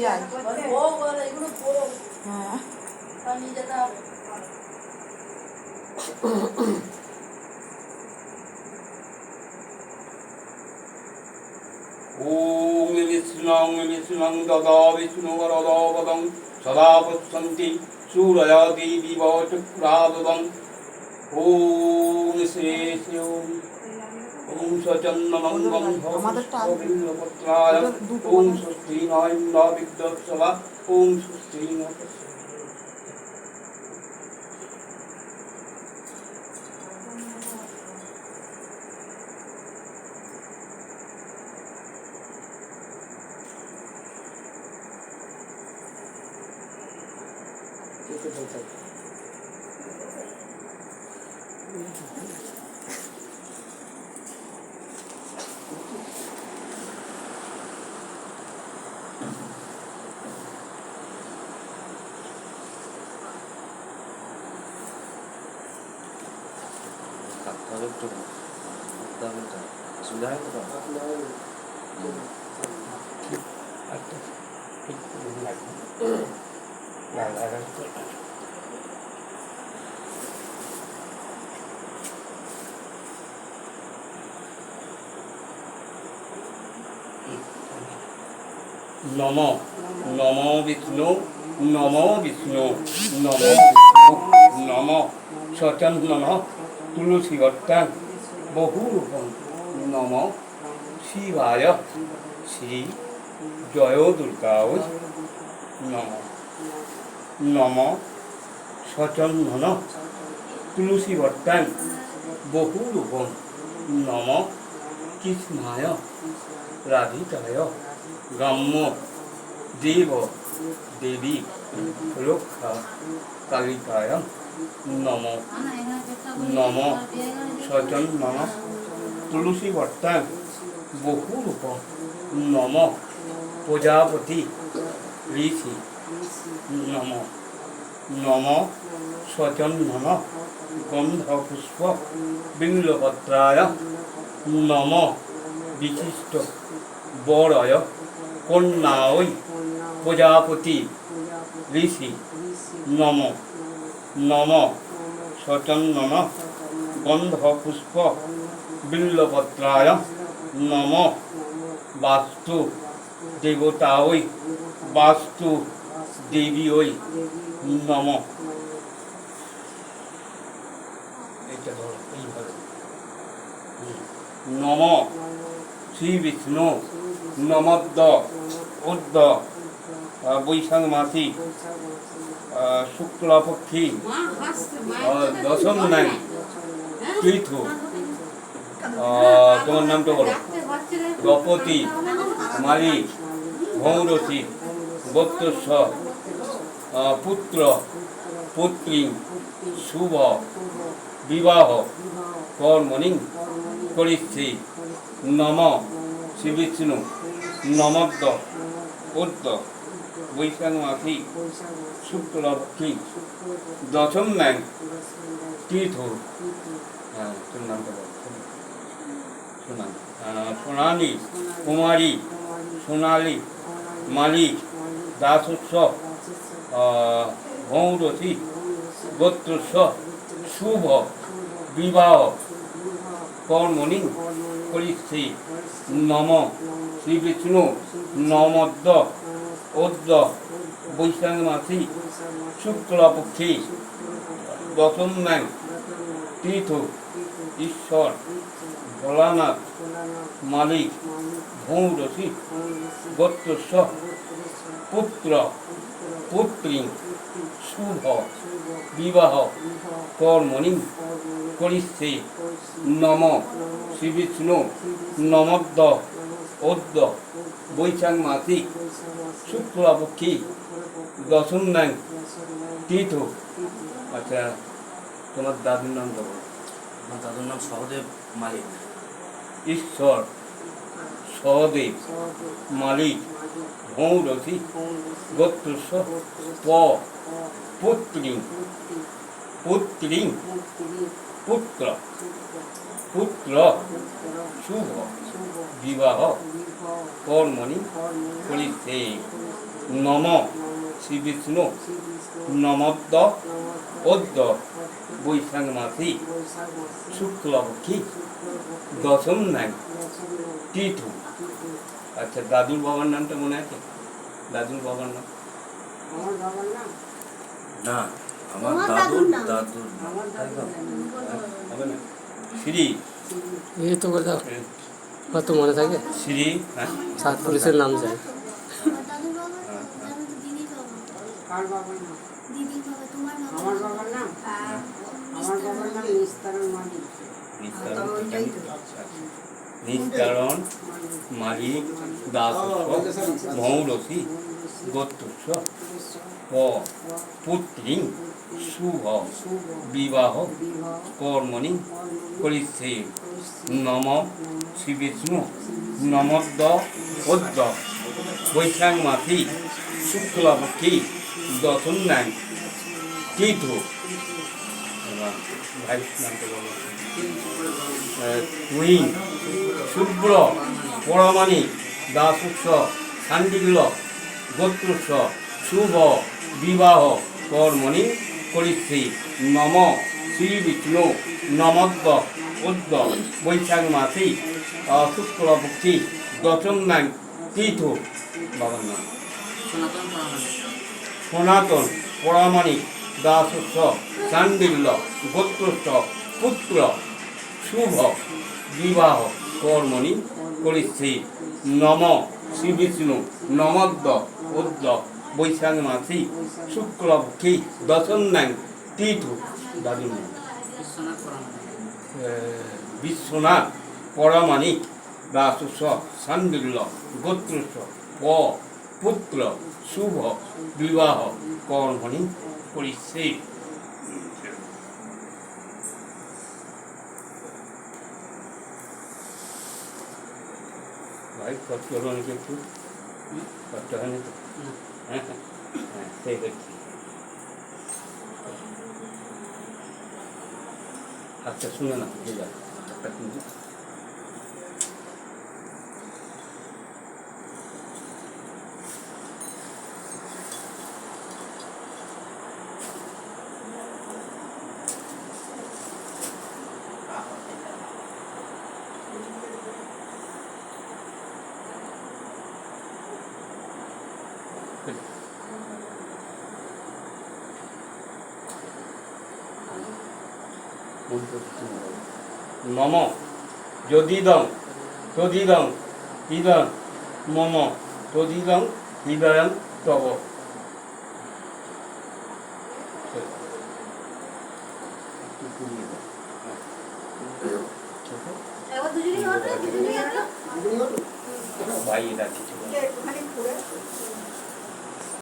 যাই বলে ও বলে এগুলো বড় হ্যাঁ তা নিয়ে যেতে হবে ॐ विष्णुं विष्णुं ददा विष्णुवरदावदं सदा पश्यन्ति सूरया देवी वचक्रावदम् ॐ श्री श्री ॐ स्वचन्दमङ्गम्भोपत्राय ॐ स्वस्त्रीनायन्दा विद्वत्सव ॐ स्वस्त्रीन Thank you. হয় তো। নম নম বিষ্ণু নম বিষ্ণু নম বিষ্ণু নম সচন্দন তুলসী গত্তাং বহুরূপম নম শিবায় শ্রী জয় দুর্গায় নম নম সচন্দন তুলসী বহু বহুরূপম নম কৃষ্ণায় রাধিকায় গ্রাম্য দেব দেবী রক্ষা কালিকায় নম নম সচন্দন তুলসী বর্তাং বহুরূপ নম প্রজাপতি ঋষি নম নম সচন্দন গন্ধপুষ্প বিল্লপত্রায় নম বিশিষ্ট বরয় কন্যায় প্রজাপতি ঋষি। নম। নম। সচন্দন গন্ধপুষ্প। বিল্লপত্রায়। নম। বাস্তু। দেবতায়। বাস্তু। দেবীয়। নম। এটা ধরো, এইভাবে। নম। শ্রী বিষ্ণু নমদ্দ। উদ্দ বৈশাখ মাসি শুক্লপক্ষী দশম নাই তীর্থ তোমার নামটা বলো। গপতি মালি ভৌরসী বত্তস্ব আহ, পুত্র পুত্রী শুভ বিবাহ কর্মণি করিষ্যে নম শ্রী বিষ্ণু নমদ্দ উদ্দ বৈশাখ মাসি শুক্লপক্ষী দশম নাই তীর্থ হ্যাঁ সোনালি, কুমারী, সোনালি, মালিক দাসস্ব ভৌরসী গোত্রস্ব শুভ, বিবাহ, কর্মণি করিষ্যে নম, শ্রী বিষ্ণু, নমদ্দ অদ্য বৈশাখ মাসি শুক্লপক্ষী দশম নাই তীর্থ ঈশ্বর ভোলানাথ মালিক ভৌরসী গোত্রস্ব পুত্র পুত্রী শুভ বিবাহ কর্মণি করিষ্যে নম শ্রী বিষ্ণু নমদ্দ অদ্য বৈশাখ মাসি শুক্লপক্ষী দশম নাই তীর্থ আচ্ছা তোমার দাদুর নাম দেবো আমার দাদুর নাম সহদেব মালিক। ঈশ্বর সহদেব মালিক ভৌরসী গোত্রস্ব প পুত্রী পুত্রী পুত্র। পুত্র শুভ বিবাহ কর্মণি করিতে। নম শ্রী বিষ্ণু নমদ্দ অদ্য বৈশাখ মাসি শুক্লপক্ষী দশম নাই তীর্থ আচ্ছা দাদুর বাবার নামটা মনে আছে? দাদুর বাবার নাম? না আমার দাদুর দাদুর হবে না? শ্রী এই তো করে দাও কত মনে থাকে? শ্রী হ্যাঁ? সাত পুলিশের নাম যায়। নিস্তারণ মালিক দাস মৌরসী গোত্রস্ব পুত্রী শুভ, বিবাহ, কর্মণি করিষ্যে নম শ্রী বিষ্ণু নমদ্দ অদ্য বৈশাখ মাসি শুক্লপক্ষী দশম তীর্থ ভাই তুই শুভ্র পরমাণিক দাসুৎস শান্তিগুল গোত্রস্ব শুভ, বিবাহ, কর্মণি করিষ্যে নম শ্রী বিষ্ণু। নমদ্দ উদ্য বৈশাখ মাসি। শুক্লপক্ষী দশম নাই তীর্থ। বাবার নাম। সনাতন পরামাণিক দাসস্ব চান্ডিল্য গোত্রস্ব পুত্র শুভ বিবাহ কর্মণি করিষ্যে নম শ্রী বিষ্ণু। নমদ্দ উদ্য বৈশাখ মাসি শুক্লপক্ষী দশম নাই তীর্থ। দাদুর নাম বিশ্বনাথ পরমাণিক দাসস্ব সান্ডিল্য গোত্রস্ব, প, পুত্র, শুভ, বিবাহ, কর্মণি করিছে ভাই, কষ্ট হলো নাকি হয় না তো হ্যাঁ হ্যাঁ ঠিক আছে আচ্ছা শুনে না ঠিক আছে একটা কিন্তু মম যদিদং তদিদং ইদং মম তদিদং হৃদয়ং তব ভাই এটা।